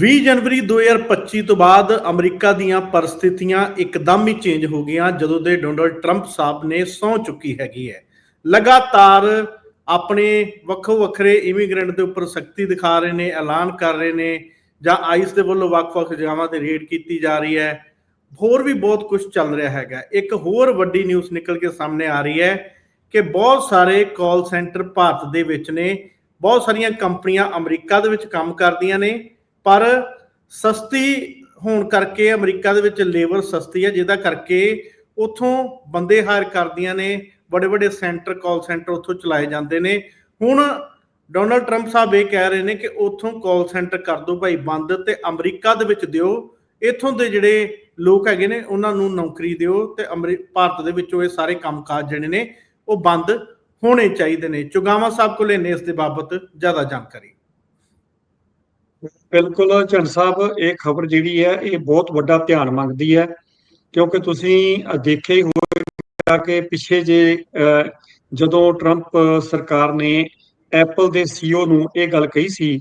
20 ਜਨਵਰੀ 2025 ਤੋਂ ਬਾਅਦ ਅਮਰੀਕਾ ਦੀਆਂ ਪਰਿਸਥਿਤੀਆਂ ਇੱਕਦਮ ਹੀ ਚੇਂਜ ਹੋ ਗਈਆਂ, ਜਦੋਂ ਦੇ ਡੋਨਲਡ ਟਰੰਪ ਸਾਹਿਬ ਨੇ ਸਹੁੰ ਚੁੱਕੀ ਹੈਗੀ ਹੈ। ਲਗਾਤਾਰ ਆਪਣੇ ਵੱਖੋ ਵੱਖਰੇ ਇਮੀਗ੍ਰੈਂਟ ਦੇ ਉੱਪਰ ਸਖਤੀ ਦਿਖਾ ਰਹੇ ਨੇ, ਐਲਾਨ ਕਰ ਰਹੇ ਨੇ, ਜਾਂ ਆਈਸ ਦੇ ਵੱਲੋਂ ਵੱਖ-ਵੱਖ ਜਗ੍ਹਾਵਾਂ ਤੇ ਰੇਡ ਕੀਤੀ ਜਾ ਰਹੀ ਹੈ। ਹੋਰ ਵੀ ਬਹੁਤ ਕੁਝ ਚੱਲ ਰਿਹਾ ਹੈਗਾ। ਇੱਕ ਹੋਰ ਵੱਡੀ ਨਿਊਜ਼ ਨਿਕਲ ਕੇ ਸਾਹਮਣੇ ਆ ਰਹੀ ਹੈ ਕਿ ਬਹੁਤ ਸਾਰੇ ਕਾਲ ਸੈਂਟਰ ਭਾਰਤ ਦੇ ਵਿੱਚ ਨੇ, ਬਹੁਤ ਸਾਰੀਆਂ ਕੰਪਨੀਆਂ ਅਮਰੀਕਾ ਦੇ ਵਿੱਚ ਕੰਮ ਕਰਦੀਆਂ ਨੇ ਪਰ ਸਸਤੀ ਹੋਣ ਕਰਕੇ ਅਮਰੀਕਾ ਦੇ ਵਿੱਚ ਲੇਬਰ ਸਸਤੀ ਹੈ, ਜਿਹਦਾ ਕਰਕੇ ਉਥੋਂ ਬੰਦੇ ਹਾਇਰ ਕਰਦੀਆਂ ਨੇ ਬੜੇ ਵੱਡੇ ਸੈਂਟਰ ਕਾਲ ਸੈਂਟਰ ਉਥੋਂ ਚਲਾਏ ਜਾਂਦੇ ਨੇ। ਹੁਣ ਡੋਨਲਡ ਟਰੰਪ ਸਾਹਿਬ ਇਹ ਕਹਿ ਰਹੇ ਨੇ ਕਿ ਉਥੋਂ ਕਾਲ ਸੈਂਟਰ ਕਰ ਦਿਓ ਭਾਈ, ਬੰਦ ਤੇ ਅਮਰੀਕਾ ਦੇ ਵਿੱਚ ਦਿਓ। ਇਥੋਂ ਦੇ ਜਿਹੜੇ ਲੋਕ ਹੈਗੇ ਨੇ, ਉਹਨਾਂ ਨੂੰ ਨੌਕਰੀ ਦਿਓ ਤੇ ਅਮਰੀ, ਭਾਰਤ ਦੇ ਵਿੱਚੋਂ ਇਹ ਸਾਰੇ ਕੰਮਕਾਜ ਜਿਹੜੇ ਨੇ, ਉਹ ਬੰਦ ਹੋਣੇ ਚਾਹੀਦੇ ਨੇ। ਚੁਗਾਵਾ ਸਾਹਿਬ ਕੋਲੇ ਨੇ ਇਸ ਦੇ ਬਾਬਤ ਜ਼ਿਆਦਾ ਜਾਣਕਾਰੀ। ਬਿਲਕੁਲ ਝੰਡ ਸਾਹਿਬ, ਇਹ ਖਬਰ ਜਿਹੜੀ ਹੈ, ਇਹ ਬਹੁਤ ਵੱਡਾ ਧਿਆਨ ਮੰਗਦੀ ਹੈ, ਕਿਉਂਕਿ ਤੁਸੀਂ ਦੇਖਿਆ ਹੀ ਹੋਵੇਗਾ ਕਿ ਪਿੱਛੇ ਜੇ ਜਦੋਂ ਟਰੰਪ ਸਰਕਾਰ ਨੇ ਐਪਲ ਦੇ ਸੀਈਓ ਨੂੰ ਇਹ ਗੱਲ ਕਹੀ ਸੀ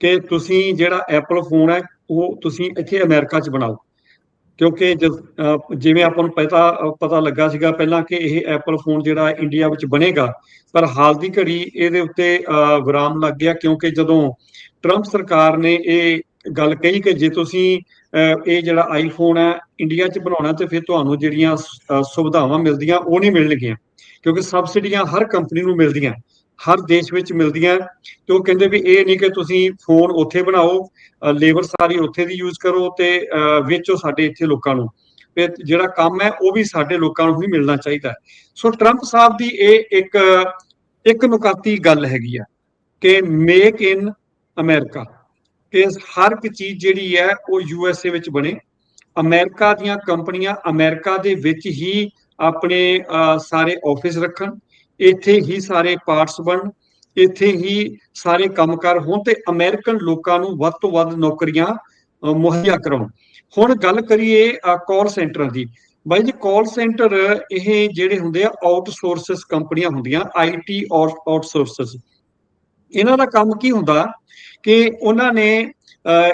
ਕਿ ਤੁਸੀਂ ਜਿਹੜਾ ਐਪਲ ਫੋਨ ਹੈ, ਉਹ ਤੁਸੀਂ ਇੱਥੇ ਅਮਰੀਕਾ 'ਚ ਬਣਾਓ। ਕਿਉਂਕਿ ਜਿਵੇਂ ਆਪਾਂ ਨੂੰ ਪਤਾ ਪਤਾ ਲੱਗਾ ਸੀਗਾ ਪਹਿਲਾਂ ਕਿ ਇਹ ਐਪਲ ਫੋਨ ਜਿਹੜਾ ਇੰਡੀਆ ਵਿੱਚ ਬਣੇਗਾ, ਪਰ ਹਾਲ ਦੀ ਘੜੀ ਇਹਦੇ ਉੱਤੇ ਵਿਰਾਮ ਲੱਗ ਗਿਆ ਕਿਉਂਕਿ ਜਦੋਂ ਟਰੰਪ ਸਰਕਾਰ ਨੇ ਇਹ ਗੱਲ ਕਹੀ ਕਿ ਜੇ ਤੁਸੀਂ ਇਹ ਜਿਹੜਾ ਆਈਫੋਨ ਹੈ ਇੰਡੀਆ 'ਚ ਬਣਾਉਣਾ ਤੇ ਫਿਰ ਤੁਹਾਨੂੰ ਜਿਹੜੀਆਂ ਸੁਵਿਧਾਵਾਂ ਮਿਲਦੀਆਂ ਉਹ ਨਹੀਂ ਮਿਲਣਗੀਆਂ ਕਿਉਂਕਿ ਸਬਸਿਡੀਆਂ ਹਰ ਕੰਪਨੀ ਨੂੰ ਮਿਲਦੀਆਂ। ਹਰ ਦੇਸ਼ ਵਿੱਚ ਮਿਲਦੀਆਂ ਤੇ ਉਹ ਕਹਿੰਦੇ ਵੀ ਇਹ ਨਹੀਂ ਕਿ ਤੁਸੀਂ ਫੋਨ ਉੱਥੇ ਬਣਾਓ ਲੇਬਰ ਸਾਰੀ ਉੱਥੇ ਦੀ ਯੂਜ਼ ਕਰੋ ਤੇ ਵੇਚੋ ਸਾਡੇ ਇੱਥੇ ਲੋਕਾਂ ਨੂੰ। ਤੇ ਜਿਹੜਾ ਕੰਮ ਹੈ ਉਹ ਵੀ ਸਾਡੇ ਲੋਕਾਂ ਨੂੰ ਹੀ ਮਿਲਣਾ ਚਾਹੀਦਾ ਸੋ ਟਰੰਪ ਸਾਹਿਬ ਦੀ ਇਹ ਇੱਕ ਇੱਕ ਨੁਕਾਤੀ ਗੱਲ ਹੈਗੀ ਆ ਕਿ ਮੇਕ ਇਨ ਅਮਰੀਕਾ ਕਿ ਹਰ ਇੱਕ ਚੀਜ਼ ਜਿਹੜੀ ਹੈ ਉਹ ਯੂ ਐਸ ਏ ਵਿੱਚ ਬਣੇ। ਅਮਰੀਕਾ ਦੀਆਂ ਕੰਪਨੀਆਂ ਅਮਰੀਕਾ ਦੇ ਵਿੱਚ ਹੀ ਆਪਣੇ ਸਾਰੇ ਆਫਿਸ ਰੱਖਣ। ਇੱਥੇ ਹੀ ਸਾਰੇ ਪਾਰਟਸ ਬਣ ਇੱਥੇ ਹੀ ਸਾਰੇ ਕੰਮਕਾਰ ਹੋਣ ਤੇ ਅਮਰੀਕਨ ਲੋਕਾਂ ਨੂੰ ਵੱਧ ਤੋਂ ਵੱਧ ਨੌਕਰੀਆਂ ਮੁਹੱਈਆ ਕਰਾਉਣ। ਹੁਣ ਗੱਲ ਕਰੀਏ ਕਾਲ ਸੈਂਟਰਾਂ ਦੀ। ਬਾਈ ਜੀ ਕਾਲ ਸੈਂਟਰ ਇਹ ਜਿਹੜੇ ਹੁੰਦੇ ਆ ਆਊਟਸੋਰਸਸ ਕੰਪਨੀਆਂ ਹੁੰਦੀਆਂ ਆਈਟੀ ਆਊਟਸੋਰਸਸ ਇਹਨਾਂ ਦਾ ਕੰਮ ਕੀ ਹੁੰਦਾ ਕਿ ਉਹਨਾਂ ਨੇ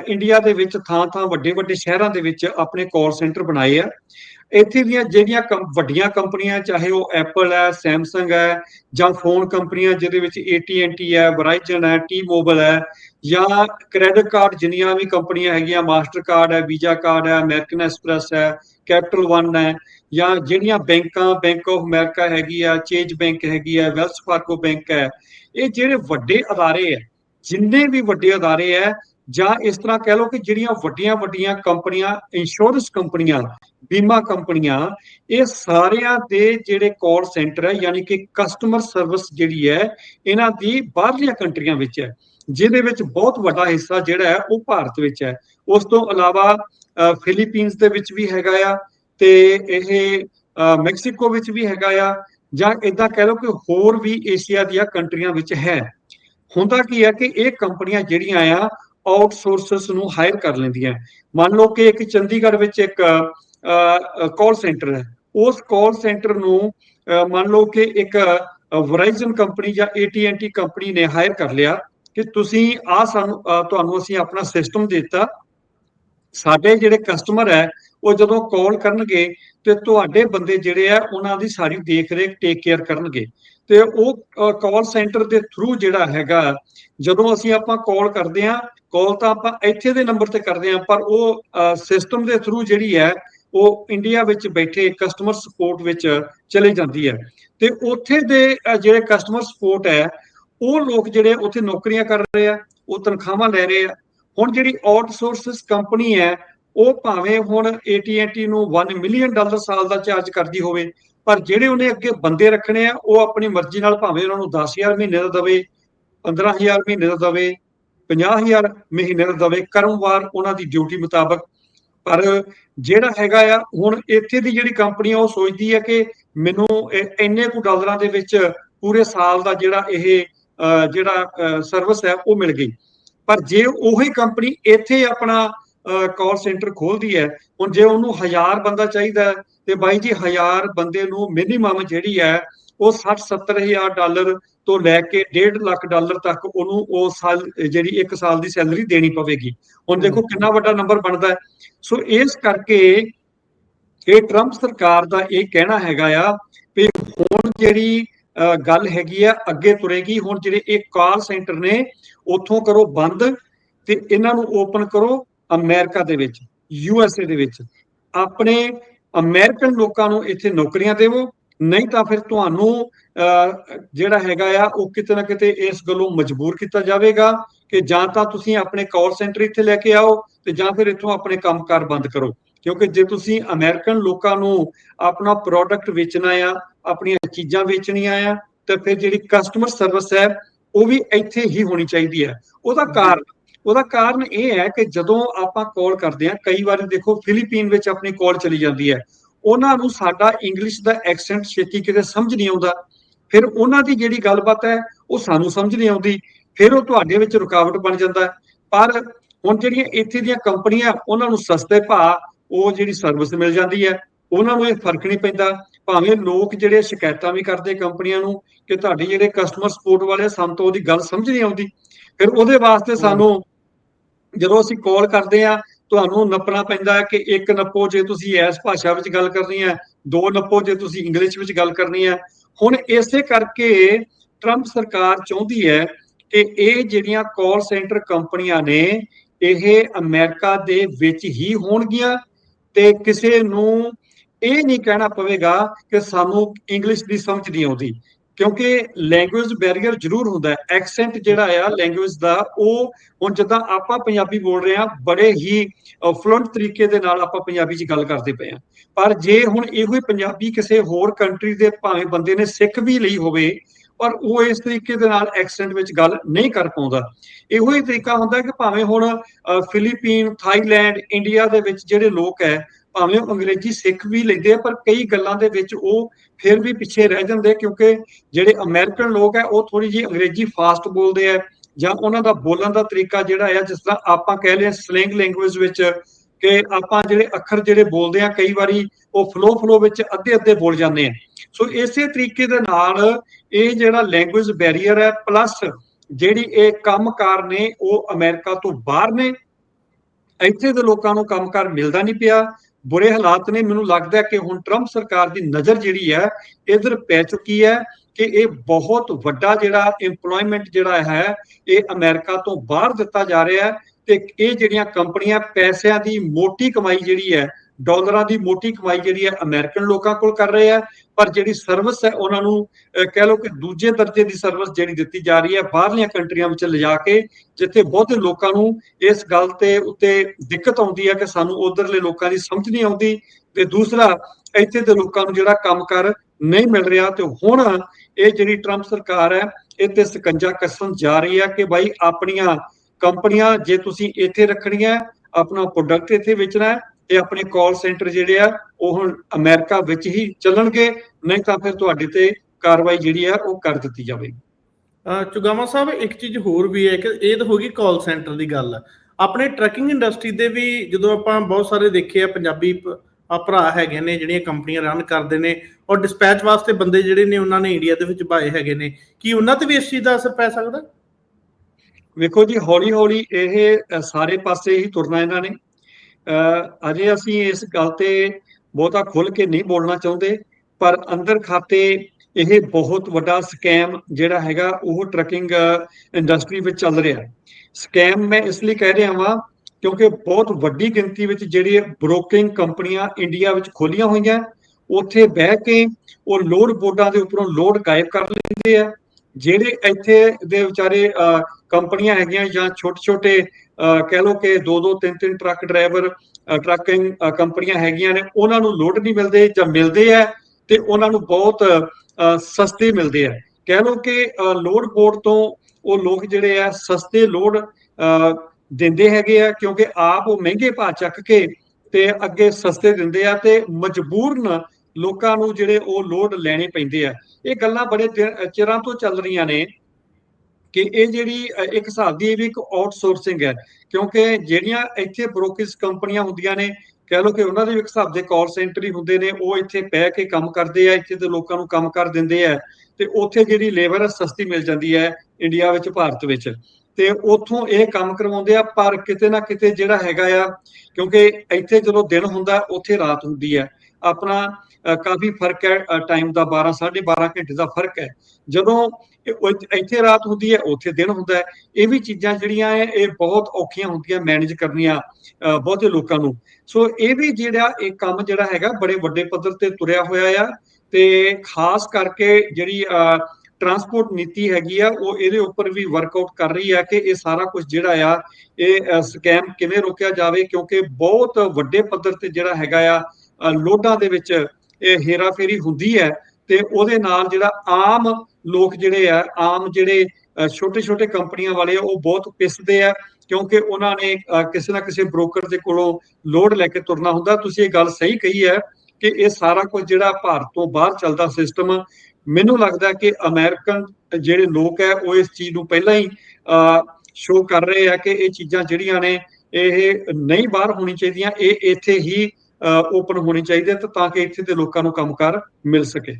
ਇੰਡੀਆ ਦੇ ਵਿੱਚ ਥਾਂ-ਥਾਂ ਵੱਡੇ-ਵੱਡੇ ਸ਼ਹਿਰਾਂ ਦੇ ਵਿੱਚ ਆਪਣੇ ਕਾਲ ਸੈਂਟਰ ਬਣਾਏ ਆ। ਇੱਥੇ ਦੀਆਂ ਜਿਹੜੀਆਂ ਵੱਡੀਆਂ ਕੰਪਨੀਆਂ, ਚਾਹੇ ਉਹ ਐਪਲ ਹੈ ਸੈਮਸੰਗ ਹੈ, ਜਾਂ ਫੋਨ ਕੰਪਨੀਆਂ, ਜਿਹਦੇ ਵਿੱਚ AT&T ਹੈ ਵਰਾਈਜ਼ਨ ਹੈ ਟੀ-ਮੋਬਾਈਲ ਹੈ, ਜਾਂ ਕ੍ਰੈਡਿਟ ਕਾਰਡ ਜਿੰਨੀਆਂ ਵੀ ਕੰਪਨੀਆਂ ਹੈਗੀਆਂ ਮਾਸਟਰ ਕਾਰਡ ਹੈ ਵੀਜ਼ਾ ਕਾਰਡ ਹੈ ਅਮਰੀਕਨ ਐਕਸਪ੍ਰੈਸ ਹੈ ਕੈਪੀਟਲ ਵਨ ਹੈ, ਜਾਂ ਜਿਹੜੀਆਂ ਬੈਂਕਾਂ ਬੈਂਕ ਆਫ ਅਮਰੀਕਾ ਹੈਗੀ ਆ ਚੇਜ ਬੈਂਕ ਹੈਗੀ ਆ ਵੈਲਸ ਫਾਰਗੋ ਬੈਂਕ ਹੈ, ਇਹ ਜਿਹੜੇ ਵੱਡੇ ਅਦਾਰੇ ਹੈ, ਜਿੰਨੇ ਵੀ ਵੱਡੇ ਅਦਾਰੇ ਹੈ ਜਾਂ ਇਸ ਤਰ੍ਹਾਂ ਕਹਿ ਲਓ ਕਿ ਜਿਹੜੀਆਂ ਵੱਡੀਆਂ ਵੱਡੀਆਂ ਕੰਪਨੀਆਂ ਇੰਸ਼ੋਰੈਂਸ ਕੰਪਨੀਆਂ, ਬੀਮਾ ਕੰਪਨੀਆਂ, ਇਹ ਸਾਰਿਆਂ ਦੇ ਜਿਹੜੇ ਕਾਲ ਸੈਂਟਰ ਹੈ, ਯਾਨੀ ਕਿ ਕਸਟਮਰ ਸਰਵਿਸ ਜਿਹੜੀ ਹੈ, ਇਹਨਾਂ ਦੀ ਬਾਹਰਲੀਆਂ ਕੰਟਰੀਆਂ ਵਿੱਚ ਹੈ, ਜਿਹਦੇ ਵਿੱਚ ਬਹੁਤ ਵੱਡਾ ਹਿੱਸਾ ਜਿਹੜਾ ਹੈ, ਉਹ ਭਾਰਤ ਵਿੱਚ ਹੈ। ਉਸ ਤੋਂ ਇਲਾਵਾ ਫਿਲੀਪੀਨਸ ਦੇ ਵਿੱਚ ਵੀ ਹੈਗਾ ਆ ਤੇ ਇਹ ਮੈਕਸੀਕੋ ਵਿੱਚ ਵੀ ਹੈਗਾ ਆ, ਜਾਂ ਇਦਾਂ ਕਹਿ ਲਓ ਕਿ ਹੋਰ ਵੀ ਏਸ਼ੀਆ ਦੀਆਂ ਕੰਟਰੀਆਂ ਵਿੱਚ ਹੈ। ਹੁੰਦਾ ਕੀ ਹੈ ਕਿ ਇਹ ਕੰਪਨੀਆਂ ਜਿਹੜੀਆਂ ਆ ਆਊਟਸੋਰਸਸ ਨੂੰ ਹਾਇਰ ਕਰ ਲੈਂਦੀਆਂ ਮੰਨ ਲਓ ਕਿ ਇੱਕ ਚੰਡੀਗੜ੍ਹ ਵਿੱਚ ਇੱਕ ਕਾਲ ਸੈਂਟਰ ਹੈ। ਉਸ ਕਾਲ ਸੈਂਟਰ ਨੂੰ ਮੰਨ ਲਓ ਕਿ ਇੱਕ ਵਰਾਈਜ਼ਨ ਕੰਪਨੀ ਜਾਂ AT&T ਕੰਪਨੀ ਨੇ ਹਾਇਰ ਕਰ ਲਿਆ ਕਿ ਤੁਸੀਂ ਆ ਸਾਨੂੰ ਤੁਹਾਨੂੰ ਅਸੀਂ ਆਪਣਾ ਸਿਸਟਮ ਦਿੱਤਾ। ਸਾਡੇ ਜਿਹੜੇ ਕਸਟਮਰ ਹੈ, ਉਹ ਜਦੋਂ ਕਾਲ ਕਰਨਗੇ ਤੇ ਤੁਹਾਡੇ ਬੰਦੇ ਜਿਹੜੇ ਆ ਉਹਨਾਂ ਦੀ ਸਾਰੀ ਦੇਖ ਰੇਖ ਟੇਕ ਕੇਅਰ ਕਰਨਗੇ। ਤੇ ਉਹ ਕਾਲ ਸੈਂਟਰ ਦੇ ਥਰੂ ਜਿਹੜਾ ਹੈਗਾ, ਜਦੋਂ ਅਸੀਂ ਆਪਾਂ ਕਾਲ ਕਰਦੇ ਆ ਕਾਲ ਤਾਂ ਆਪਾਂ ਇੱਥੇ ਦੇ ਨੰਬਰ ਤੇ ਕਰਦੇ ਆ ਪਰ ਉਹ ਸਿਸਟਮ ਦੇ ਥਰੂ ਜਿਹੜੀ ਹੈ, ਉਹ ਇੰਡੀਆ ਵਿੱਚ ਬੈਠੇ ਕਸਟਮਰ ਸਪੋਰਟ ਵਿੱਚ ਚਲੇ ਜਾਂਦੀ ਹੈ। ਤੇ ਉੱਥੇ ਦੇ ਜਿਹੜੇ ਕਸਟਮਰ ਸਪੋਰਟ ਹੈ, ਉਹ ਲੋਕ ਜਿਹੜੇ ਉੱਥੇ ਨੌਕਰੀਆਂ ਕਰ ਰਹੇ ਆ, ਉਹ ਤਨਖਾਹਾਂ ਲੈ ਰਹੇ ਆ। ਹੁਣ ਜਿਹੜੀ ਆਊਟਸੋਰਸਸ ਕੰਪਨੀ ਹੈ, ਉਹ ਭਾਵੇਂ ਹੁਣ AT&T ਨੂੰ 1 ਮਿਲੀਅਨ ਡਾਲਰ ਸਾਲ ਦਾ ਚਾਰਜ ਕਰਦੀ ਹੋਵੇ, ਪਰ ਜਿਹੜੇ ਉਹਨੇ ਅੱਗੇ ਬੰਦੇ ਰੱਖਣੇ ਆ, ਉਹ ਆਪਣੀ ਮਰਜ਼ੀ ਨਾਲ ਭਾਵੇਂ ਉਹਨਾਂ ਨੂੰ 10000 ਮਹੀਨੇ ਦਾ ਦਵੇ 15000 ਮਹੀਨੇ ਦਾ ਦਵੇ 50000 ਮਹੀਨੇ ਦਾ ਦਵੇ ਕਰਮਵਾਰ ਉਹਨਾਂ ਦੀ ਡਿਊਟੀ ਮੁਤਾਬਕ। ਪਰ ਜਿਹੜਾ ਹੈਗਾ ਆ, ਹੁਣ ਇੱਥੇ ਦੀ ਜਿਹੜੀ ਕੰਪਨੀ ਆ, ਉਹ ਸੋਚਦੀ ਹੈ ਕਿ ਮੈਨੂੰ ਇੰਨੇ ਕੁ ਡਾਲਰਾਂ ਦੇ ਵਿੱਚ ਪੂਰੇ ਸਾਲ ਦਾ ਜਿਹੜਾ ਇਹ ਜਿਹੜਾ ਸਰਵਿਸ ਹੈ, ਉਹ ਮਿਲ ਗਈ। ਪਰ ਜੇ ਉਹੀ ਕੰਪਨੀ ਇੱਥੇ ਆਪਣਾ ਕਾਲ ਸੈਂਟਰ ਖੋਲਦੀ ਹੈ ਹੁਣ ਜੇ ਉਹਨੂੰ 1000 ਬੰਦਾ ਚਾਹੀਦਾ ਤੇ ਬਾਈ ਜੀ 1000 ਬੰਦੇ ਨੂੰ ਮਿਨੀਮਮ ਜਿਹੜੀ ਹੈ ਉਹ 60 70000 ਡਾਲਰ ਤੋਂ ਲੈ ਕੇ 1.5 ਲੱਖ ਡਾਲਰ ਤੱਕ ਉਹਨੂੰ ਉਹ ਸਾਲ ਜਿਹੜੀ 1 ਸਾਲ ਦੀ ਸੈਲਰੀ ਦੇਣੀ ਪਵੇਗੀ। ਹੁਣ ਦੇਖੋ ਕਿੰਨਾ ਵੱਡਾ ਨੰਬਰ ਬਣਦਾ ਹੈ। ਸੋ ਇਸ ਕਰਕੇ ਇਹ ਟਰੰਪ ਸਰਕਾਰ ਦਾ ਇਹ ਕਹਿਣਾ ਹੈਗਾ ਆ ਵੀ ਹੁਣ ਜਿਹੜੀ ਗੱਲ ਹੈਗੀ ਆ ਅੱਗੇ ਤੁਰੇਗੀ। ਹੁਣ ਜਿਹੜੇ ਇਹ ਕਾਲ ਸੈਂਟਰ ਨੇ ਉੱਥੋਂ ਕਰੋ ਬੰਦ ਤੇ ਇਹਨਾਂ ਨੂੰ ਓਪਨ ਕਰੋ। ਅਮਰੀਕਾ ਦੇ ਵਿੱਚ, ਯੂ ਐਸ ਏ ਦੇ ਵਿੱਚ। ਆਪਣੇ ਅਮਰੀਕਨ ਲੋਕਾਂ ਨੂੰ ਇੱਥੇ ਨੌਕਰੀਆਂ ਦੇਵੋ, ਨਹੀਂ ਤਾਂ ਫਿਰ ਤੁਹਾਨੂੰ ਜਿਹੜਾ ਹੈਗਾ ਆ, ਉਹ ਕਿਤੇ ਨਾ ਕਿਤੇ ਇਸ ਗੱਲੋਂ ਮਜਬੂਰ ਕੀਤਾ ਜਾਵੇਗਾ ਕਿ ਜਾਂ ਤਾਂ ਤੁਸੀਂ ਆਪਣੇ ਕਾਲ ਸੈਂਟਰ ਇੱਥੇ ਲੈ ਕੇ ਆਓ ਤੇ ਜਾਂ ਫਿਰ ਇੱਥੋਂ ਆਪਣੇ ਕੰਮਕਾਰ ਬੰਦ ਕਰੋ। ਕਿਉਂਕਿ ਜੇ ਤੁਸੀਂ ਅਮਰੀਕਨ ਲੋਕਾਂ ਨੂੰ ਆਪਣਾ ਪ੍ਰੋਡਕਟ ਵੇਚਣਾ ਆ, ਆਪਣੀਆਂ ਚੀਜ਼ਾਂ ਵੇਚਣੀਆਂ ਆ, ਤੇ ਫਿਰ ਜਿਹੜੀ ਕਸਟਮਰ ਸਰਵਿਸ ਹੈ, ਉਹ ਵੀ ਇੱਥੇ ਹੀ ਹੋਣੀ ਚਾਹੀਦੀ ਹੈ। ਉਹਦਾ ਕਾਰਨ ਉਹਦਾ ਕਾਰਨ ਇਹ ਹੈ ਕਿ ਜਦੋਂ ਆਪਾਂ ਕਾਲ ਕਰਦੇ ਹਾਂ ਕਈ ਵਾਰੀ ਦੇਖੋ ਫਿਲੀਪੀਨ ਵਿੱਚ ਆਪਣੀ ਕਾਲ ਚਲੀ ਜਾਂਦੀ ਹੈ। ਉਹਨਾਂ ਨੂੰ ਸਾਡਾ ਇੰਗਲਿਸ਼ ਦਾ ਐਕਸੈਂਟ ਛੇਤੀ ਕਿਤੇ ਸਮਝ ਨਹੀਂ ਆਉਂਦਾ। ਫਿਰ ਉਹਨਾਂ ਦੀ ਜਿਹੜੀ ਗੱਲਬਾਤ ਹੈ ਉਹ ਸਾਨੂੰ ਸਮਝ ਨਹੀਂ ਆਉਂਦੀ। ਫਿਰ ਉਹ ਤੁਹਾਡੇ ਵਿੱਚ ਰੁਕਾਵਟ ਬਣ ਜਾਂਦਾ ਪਰ ਹੁਣ ਜਿਹੜੀਆਂ ਇੱਥੇ ਦੀਆਂ ਕੰਪਨੀਆਂ ਉਹਨਾਂ ਨੂੰ ਸਸਤੇ ਭਾਅ ਉਹ ਜਿਹੜੀ ਸਰਵਿਸ ਮਿਲ ਜਾਂਦੀ ਹੈ ਉਹਨਾਂ ਨੂੰ ਇਹ ਫ਼ਰਕ ਨਹੀਂ ਪੈਂਦਾ। ਭਾਵੇਂ ਲੋਕ ਜਿਹੜੇ ਸ਼ਿਕਾਇਤਾਂ ਵੀ ਕਰਦੇ ਕੰਪਨੀਆਂ ਨੂੰ ਕਿ ਤੁਹਾਡੇ ਜਿਹੜੇ ਕਸਟਮਰ ਸਪੋਰਟ ਵਾਲੇ ਸਾਨੂੰ ਤਾਂ ਉਹਦੀ ਗੱਲ ਸਮਝ ਨਹੀਂ ਆਉਂਦੀ। ਫਿਰ ਉਹਦੇ ਵਾਸਤੇ ਸਾਨੂੰ ਜਦੋਂ ਅਸੀਂ ਕਾਲ ਕਰਦੇ ਆ ਤੁਹਾਨੂੰ ਨੱਪਣਾ ਪੈਂਦਾ ਹੈ ਕਿ ਇੱਕ ਨੱਪੋ ਜੇ ਤੁਸੀਂ ਇਸ ਭਾਸ਼ਾ ਵਿੱਚ ਗੱਲ ਕਰਨੀ ਹੈ, ਦੋ ਨੱਪੋ ਜੇ ਤੁਸੀਂ ਇੰਗਲਿਸ਼ ਵਿੱਚ ਗੱਲ ਕਰਨੀ ਹੈ। ਹੁਣ ਇਸੇ ਕਰਕੇ ਟਰੰਪ ਸਰਕਾਰ ਚਾਹੁੰਦੀ ਹੈ ਕਿ ਇਹ ਜਿਹੜੀਆਂ ਕਾਲ ਸੈਂਟਰ ਕੰਪਨੀਆਂ ਨੇ, ਇਹ ਅਮਰੀਕਾ ਦੇ ਵਿੱਚ ਹੀ ਹੋਣਗੀਆਂ ਤੇ ਕਿਸੇ ਨੂੰ ਇਹ ਨਹੀਂ ਕਹਿਣਾ ਪਵੇਗਾ ਕਿ ਸਾਨੂੰ ਇੰਗਲਿਸ਼ ਦੀ ਸਮਝ ਨਹੀਂ ਆਉਂਦੀ। ਕਿਉਂਕਿ ਲੈਂਗੁਏਜ ਬੈਰੀਅਰ ਜ਼ਰੂਰ ਹੁੰਦਾ ਹੈ। ਐਕਸੈਂਟ ਜਿਹੜਾ ਆ ਲੈਂਗੁਏਜ ਦਾ, ਉਹ ਹੁਣ ਜਿੱਦਾਂ ਆਪਾਂ ਪੰਜਾਬੀ ਬੋਲ ਰਹੇ ਆ ਬੜੇ ਹੀ ਫਲੂਐਂਟ ਤਰੀਕੇ ਦੇ ਨਾਲ ਆਪਾਂ ਪੰਜਾਬੀ 'ਚ ਗੱਲ ਕਰਦੇ ਪਏ ਆ ਪਰ ਜੇ ਹੁਣ ਇਹੋ ਹੀ ਪੰਜਾਬੀ ਕਿਸੇ ਹੋਰ ਕੰਟਰੀ ਦੇ ਭਾਵੇਂ ਬੰਦੇ ਨੇ ਸਿੱਖ ਵੀ ਲਈ ਹੋਵੇ, ਪਰ ਉਹ ਇਸ ਤਰੀਕੇ ਦੇ ਨਾਲ ਐਕਸੈਂਟ ਵਿੱਚ ਗੱਲ ਨਹੀਂ ਕਰ ਪਾਉਂਦਾ। ਇਹੋ ਹੀ ਤਰੀਕਾ ਹੁੰਦਾ ਕਿ ਭਾਵੇਂ ਹੁਣ ਫਿਲੀਪੀਨ ਥਾਈਲੈਂਡ ਇੰਡੀਆ ਦੇ ਵਿੱਚ ਜਿਹੜੇ ਲੋਕ ਹੈ ਭਾਵੇਂ ਉਹ ਅੰਗਰੇਜ਼ੀ ਸਿੱਖ ਵੀ ਲੈਂਦੇ ਆ, ਪਰ ਕਈ ਗੱਲਾਂ ਦੇ ਵਿੱਚ ਉਹ ਫਿਰ ਵੀ ਪਿੱਛੇ ਰਹਿ ਜਾਂਦੇ ਕਿਉਂਕਿ ਜਿਹੜੇ ਅਮਰੀਕਨ ਲੋਕ ਹੈ ਉਹ ਥੋੜੀ ਜਿਹੀ ਅੰਗਰੇਜ਼ੀ ਫਾਸਟ ਬੋਲਦੇ ਆ ਜਾਂ ਉਹਨਾਂ ਦਾ ਬੋਲਣ ਦਾ ਤਰੀਕਾ ਜਿਹੜਾ ਹੈ ਜਿਸ ਤਰ੍ਹਾਂ ਆਪਾਂ ਕਹਿ ਲਈਏ ਸਲੈਂਗ ਲੈਂਗੁਏਜ ਵਿੱਚ ਕਿ ਆਪਾਂ ਜਿਹੜੇ ਅੱਖਰ ਜਿਹੜੇ ਬੋਲਦੇ ਆ, ਕਈ ਵਾਰੀ ਉਹ ਫਲੋ ਫਲੋ ਵਿੱਚ ਅੱਧੇ ਅੱਧੇ ਬੋਲ ਜਾਂਦੇ ਆ। ਸੋ ਇਸੇ ਤਰੀਕੇ ਦੇ ਨਾਲ ਇਹ ਜਿਹੜਾ ਲੈਂਗੁਏਜ ਬੈਰੀਅਰ ਹੈ ਪਲੱਸ ਜਿਹੜੀ ਇਹ ਕੰਮਕਾਰ ਨੇ, ਉਹ ਅਮਰੀਕਾ ਤੋਂ ਬਾਹਰ ਨੇ। ਇੱਥੇ ਦੇ ਲੋਕਾਂ ਨੂੰ ਕੰਮਕਾਰ ਮਿਲਦਾ ਨਹੀਂ ਪਿਆ। ਬੁਰੇ ਹਾਲਾਤ ਨੇ, ਮੈਨੂੰ ਲੱਗਦਾ ਕਿ ਹੁਣ ਟਰੰਪ ਸਰਕਾਰ ਦੀ ਨਜ਼ਰ ਜਿਹੜੀ ਹੈ, ਇਧਰ ਪੈ ਚੁੱਕੀ ਹੈ ਕਿ ਇਹ ਬਹੁਤ ਵੱਡਾ ਜਿਹੜਾ EMPLOYMENT ਜਿਹੜਾ ਹੈ, ਇਹ ਅਮਰੀਕਾ ਤੋਂ ਬਾਹਰ ਦਿੱਤਾ ਜਾ ਰਿਹਾ ਹੈ ਤੇ ਇਹ ਜਿਹੜੀਆਂ ਕੰਪਨੀਆਂ ਪੈਸਿਆਂ ਦੀ ਮੋਟੀ ਕਮਾਈ ਜਿਹੜੀ ਹੈ ਡਾਲਰਾਂ ਦੀ ਮੋਟੀ ਕਮਾਈ ਜਿਹੜੀ ਹੈ ਅਮਰੀਕਨ ਲੋਕਾਂ ਕੋਲ ਕਰ ਰਹੇ ਆ, ਪਰ ਜਿਹੜੀ ਸਰਵਿਸ ਹੈ ਉਹਨਾਂ ਨੂੰ ਕਹਿ ਲਓ ਕਿ ਦੂਜੇ ਦਰਜੇ ਦੀ ਸਰਵਿਸ ਜਿਹੜੀ ਦਿੱਤੀ ਜਾ ਰਹੀ ਹੈ ਬਾਹਰਲੀਆਂ ਕੰਟਰੀਆਂ ਵਿੱਚ ਲਿਜਾ ਕੇ, ਜਿੱਥੇ ਬਹੁਤੇ ਲੋਕਾਂ ਨੂੰ ਇਸ ਗੱਲ ਤੇ ਉੱਤੇ ਦਿੱਕਤ ਆਉਂਦੀ ਹੈ ਕਿ ਸਾਨੂੰ ਉਧਰਲੇ ਲੋਕਾਂ ਦੀ ਸਮਝ ਨਹੀਂ ਆਉਂਦੀ ਤੇ ਦੂਸਰਾ, ਇੱਥੇ ਦੇ ਲੋਕਾਂ ਨੂੰ ਜਿਹੜਾ ਕੰਮ ਕਰ ਨਹੀਂ ਮਿਲ ਰਿਹਾ ਤੇ ਹੁਣ ਇਹ ਜਿਹੜੀ ਟਰੰਪ ਸਰਕਾਰ ਹੈ, ਇਹ ਤੇ ਸਕੰਜਾ ਕੱਸਣ ਜਾ ਰਹੀ ਹੈ ਕਿ ਭਾਈ ਆਪਣੀਆਂ ਕੰਪਨੀਆਂ ਜੇ ਤੁਸੀਂ ਇੱਥੇ ਰੱਖਣੀਆਂ, ਆਪਣਾ ਪ੍ਰੋਡਕਟ ਇੱਥੇ ਵੇਚਣਾ ਹੈ ਇਹ ਆਪਣੇ ਕਾਲ ਸੈਂਟਰ ਜਿਹੜੇ ਆ ਉਹ ਹੁਣ ਅਮਰੀਕਾ ਵਿੱਚ ਹੀ ਚੱਲਣਗੇ ਨਹੀਂ ਤਾਂ ਫਿਰ ਤੁਹਾਡੇ ਤੇ ਕਾਰਵਾਈ ਜਿਹੜੀ ਆ ਉਹ ਕਰ ਦਿੱਤੀ ਜਾਵੇਗੀ। ਚੁਗਾਮਾ ਸਾਹਿਬ ਇੱਕ ਚੀਜ਼ ਹੋਰ ਵੀ ਹੈ ਕਿ ਇਹ ਤਾਂ ਹੋ ਗਈ ਕਾਲ ਸੈਂਟਰ ਦੀ ਗੱਲ। ਆਪਣੇ ਟਰੱਕਿੰਗ ਇੰਡਸਟਰੀ ਦੇ ਵੀ ਜਦੋਂ ਆਪਾਂ ਬਹੁਤ ਸਾਰੇ ਦੇਖੇ ਆ ਪੰਜਾਬੀ ਭਰਾ ਹੈਗੇ ਨੇ ਜਿਹੜੀਆਂ ਕੰਪਨੀਆਂ ਰਨ ਕਰਦੇ ਨੇ ਔਰ ਡਿਸਪੈਚ ਵਾਸਤੇ ਬੰਦੇ ਜਿਹੜੇ ਨੇ ਉਹਨਾਂ ਨੇ ਇੰਡੀਆ ਦੇ ਵਿੱਚ ਬਾਏ ਹੈਗੇ ਨੇ। ਕੀ ਉਹਨਾਂ ਤੇ ਵੀ ਇਸ ਚੀਜ਼ ਦਾ ਅਸਰ ਪੈ ਸਕਦਾ? ਵੇਖੋ ਜੀ ਹੌਲੀ ਹੌਲੀ ਇਹ ਸਾਰੇ ਪਾਸੇ ਹੀ ਤੁਰਨਾ ਇਹਨਾਂ ਨੇ। ਅਜੇ ਅਸੀਂ ਇਸ ਗੱਲ ਤੇ ਬਹੁਤਾ ਖੁੱਲ ਕੇ ਨਹੀਂ ਬੋਲਣਾ ਚਾਹੁੰਦੇ ਪਰ ਅੰਦਰ ਖਾਤੇ ਇਹ ਬਹੁਤ ਵੱਡਾ ਸਕੈਮ ਜਿਹੜਾ ਹੈਗਾ ਉਹ ਟਰੱਕਿੰਗ ਇੰਡਸਟਰੀ ਵਿੱਚ ਚੱਲ ਰਿਹਾ। ਸਕੈਮ ਮੈਂ ਇਸ ਲਈ ਕਹਿ ਰਿਹਾ ਹਾਂ ਕਿਉਂਕਿ ਬਹੁਤ ਵੱਡੀ ਗਿਣਤੀ ਵਿੱਚ ਜਿਹੜੀ ਬ੍ਰੋਕਿੰਗ ਕੰਪਨੀਆਂ ਇੰਡੀਆ ਵਿੱਚ ਖੋਲੀਆਂ ਹੋਈਆਂ ਉੱਥੇ ਬਹਿ ਕੇ ਉਹ ਲੋਡ ਬੋਰਡਾਂ ਦੇ ਉੱਪਰੋਂ ਲੋਡ ਗਾਇਬ ਕਰ ਲੈਂਦੇ ਆ। ਜਿਹੜੇ ਇੱਥੇ ਦੇ ਵਿਚਾਰੇ ਅ, ਕੰਪਨੀਆਂ ਹੈਗੀਆਂ ਜਾਂ ਛੋਟੇ ਛੋਟੇ ਕਹਿ ਲਓ ਕਿ ਦੋ ਦੋ, ਤਿੰਨ ਤਿੰਨ ਟਰੱਕ ਡਰਾਈਵਰ ਟਰੱਕਿੰਗ ਕੰਪਨੀਆਂ ਹੈਗੀਆਂ ਨੇ, ਉਹਨਾਂ ਨੂੰ ਲੋਡ ਨਹੀਂ ਮਿਲਦੇ ਜਾਂ ਮਿਲਦੇ ਆ ਤੇ ਉਹਨਾਂ ਨੂੰ ਬਹੁਤ ਸਸਤੇ ਮਿਲਦੇ ਆ। ਕਹਿ ਲਓ ਕਿ ਲੋਡ ਬੋਰਡ ਤੋਂ ਉਹ ਲੋਕ ਜਿਹੜੇ ਆ ਸਸਤੇ ਲੋਡ ਦਿੰਦੇ ਹੈਗੇ ਆ ਕਿਉਂਕਿ ਆਪ ਉਹ ਮਹਿੰਗੇ ਭਾਅ ਚੱਕ ਕੇ ਤੇ ਅੱਗੇ ਸਸਤੇ ਦਿੰਦੇ ਆ ਤੇ ਮਜਬੂਰਨ ਲੋਕਾਂ ਨੂੰ ਜਿਹੜੇ ਉਹ ਲੋਡ ਲੈਣੇ ਪੈਂਦੇ ਆ। ਇਹ ਗੱਲਾਂ ਬੜੇ ਚਿਰਾਂ ਤੋਂ ਚੱਲ ਰਹੀਆਂ ਨੇ। ਕਿ ਇਹ ਜਿਹੜੀ ਇੱਕ ਹਿਸਾਬ ਦੀ ਇਹ ਵੀ ਇੱਕ ਆਊਟਸੋਰਸਿੰਗ ਹੈ, ਕਿਉਂਕਿ ਜਿਹੜੀਆਂ ਇੱਥੇ ਬ੍ਰੋਕਰੇਜ ਕੰਪਨੀਆਂ ਹੁੰਦੀਆਂ ਨੇ, ਕਹਿ ਲਓ ਕਿ ਉਹਨਾਂ ਦੇ ਇੱਕ ਹਿਸਾਬ ਦੇ ਕਾਲ ਸੈਂਟਰ ਹੀ ਹੁੰਦੇ ਨੇ, ਉਹ ਇੱਥੇ ਪੈ ਕੇ ਕੰਮ ਕਰਦੇ ਆ, ਇੱਥੇ ਦੇ ਲੋਕਾਂ ਨੂੰ ਕੰਮ ਕਰ ਦਿੰਦੇ ਆ, ਤੇ ਉੱਥੇ ਜਿਹੜੀ ਲੇਬਰ ਸਸਤੀ ਮਿਲ ਜਾਂਦੀ ਹੈ ਇੰਡੀਆ ਵਿੱਚ, ਭਾਰਤ ਵਿੱਚ। ਤੇ ਉੱਥੋਂ ਇਹ ਕੰਮ ਕਰਵਾਉਂਦੇ ਆ, ਪਰ ਕਿਤੇ ਨਾ ਕਿਤੇ ਜਿਹੜਾ ਹੈਗਾ ਆ, ਕਿਉਂਕਿ ਇੱਥੇ ਜਦੋਂ ਦਿਨ ਹੁੰਦਾ, ਉੱਥੇ ਰਾਤ ਹੁੰਦੀ ਹੈ। ਆਪਣਾ ਕਾਫੀ ਫ਼ਰਕ ਹੈ ਟਾਈਮ ਦਾ 12 12.5 ਘੰਟੇ ਦਾ ਫ਼ਰਕ ਹੈ। ਜਦੋਂ ਇੱਥੇ ਰਾਤ ਹੁੰਦੀ ਹੈ, ਉੱਥੇ ਦਿਨ ਹੁੰਦਾ ਹੈ। ਇਹ ਵੀ ਚੀਜ਼ਾਂ ਜਿਹੜੀਆਂ ਇਹ ਬਹੁਤ ਔਖੀਆਂ ਹੁੰਦੀਆਂ ਮੈਨੇਜ ਕਰਨੀਆਂ ਬਹੁਤੇ ਲੋਕਾਂ ਨੂੰ। ਸੋ ਇਹ ਵੀ ਜਿਹੜਾ ਇਹ ਕੰਮ ਜਿਹੜਾ ਹੈਗਾ, ਬੜੇ ਵੱਡੇ ਪੱਧਰ ਤੇ ਤੁਰਿਆ ਹੋਇਆ ਆ। ਤੇ ਖਾਸ ਕਰਕੇ ਜਿਹੜੀ ਟਰਾਂਸਪੋਰਟ ਨੀਤੀ ਹੈਗੀ ਆ, ਉਹ ਇਹਦੇ ਉੱਪਰ ਵੀ ਵਰਕਆਊਟ ਕਰ ਰਹੀ ਆ ਕਿ ਇਹ ਸਾਰਾ ਕੁਝ ਜਿਹੜਾ ਆ, ਇਹ ਸਕੈਮ ਕਿਵੇਂ ਰੋਕਿਆ ਜਾਵੇ, ਕਿਉਂਕਿ ਬਹੁਤ ਵੱਡੇ ਪੱਧਰ ਤੇ ਜਿਹੜਾ ਹੈਗਾ ਆ ਲੋਡਾਂ ਦੇ ਵਿੱਚ ਇਹ ਹੇਰਾਫੇਰੀ ਹੁੰਦੀ ਹੈ ਤੇ ਉਹਦੇ ਨਾਲ ਜਿਹੜਾ ਆਮ ਲੋਕ ਜਿਹੜੇ ਆ, ਆਮ ਜਿਹੜੇ ਛੋਟੇ ਛੋਟੇ ਕੰਪਨੀਆਂ ਵਾਲੇ ਉਹ ਬਹੁਤ ਪਿਸਦੇ ਆ ਕਿਉਂਕਿ ਉਹਨਾਂ ਨੇ ਕਿਸੇ ਨਾ ਕਿਸੇ ਬ੍ਰੋਕਰ ਦੇ ਕੋਲੋਂ ਲੋਡ ਲੈ ਕੇ ਤੁਰਨਾ ਹੁੰਦਾ। ਤੁਸੀਂ ਇਹ ਗੱਲ ਸਹੀ ਕਹੀ ਹੈ ਕਿ ਇਹ ਸਾਰਾ ਕੁਝ ਜਿਹੜਾ ਭਾਰਤ ਤੋਂ ਬਾਹਰ ਚੱਲਦਾ ਸਿਸਟਮ ਮੈਨੂੰ ਲੱਗਦਾ ਕਿ ਅਮਰੀਕਨ ਜਿਹੜੇ ਲੋਕ ਹੈ, ਉਹ ਇਸ ਚੀਜ਼ ਨੂੰ ਪਹਿਲਾਂ ਹੀ ਸ਼ੋਅ ਕਰ ਰਹੇ ਆ ਕਿ ਇਹ ਚੀਜ਼ਾਂ ਜਿਹੜੀਆਂ ਨੇ, ਇਹ ਨਹੀਂ ਬਾਹਰ ਹੋਣੀ ਚਾਹੀਦੀਆਂ, ਇਹ ਇੱਥੇ ਹੀ ਓਪਨ ਹੋਣੀ ਚਾਹੀਦੀ ਹੈ ਤਾਂ ਤਾਂ ਕਿ ਇੱਥੇ ਦੇ ਲੋਕਾਂ ਨੂੰ ਕੰਮਕਾਰ ਮਿਲ ਸਕੇ।